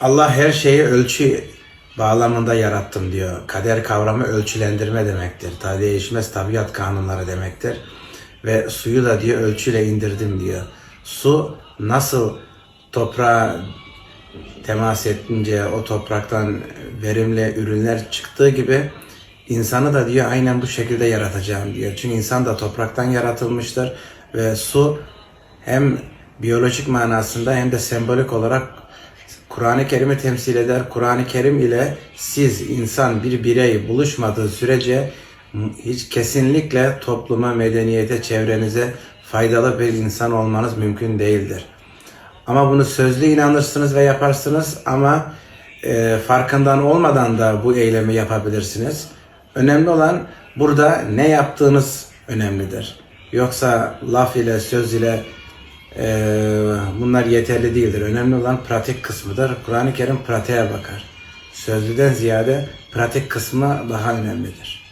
Allah her şeyi ölçü bağlamında yarattım diyor. Kader kavramı ölçülendirme demektir. Ta değişmez tabiat kanunları demektir. Ve suyu da diyor ölçüyle indirdim diyor. Su nasıl toprağa temas ettince o topraktan verimli ürünler çıktığı gibi insanı da diyor aynen bu şekilde yaratacağım diyor. Çünkü insan da topraktan yaratılmıştır ve su hem biyolojik manasında hem de sembolik olarak Kur'an-ı Kerim'i temsil eder. Kur'an-ı Kerim ile siz insan bir birey buluşmadığı sürece hiç kesinlikle topluma, medeniyete, çevrenize faydalı bir insan olmanız mümkün değildir. Ama bunu sözlü inanırsınız ve yaparsınız ama e, farkından olmadan da bu eylemi yapabilirsiniz. Önemli olan burada ne yaptığınız önemlidir. Yoksa laf ile, söz ile e, bunlar yeterli değildir. Önemli olan pratik kısmıdır. Kur'an-ı Kerim pratiğe bakar. Sözlüden ziyade pratik kısmı daha önemlidir.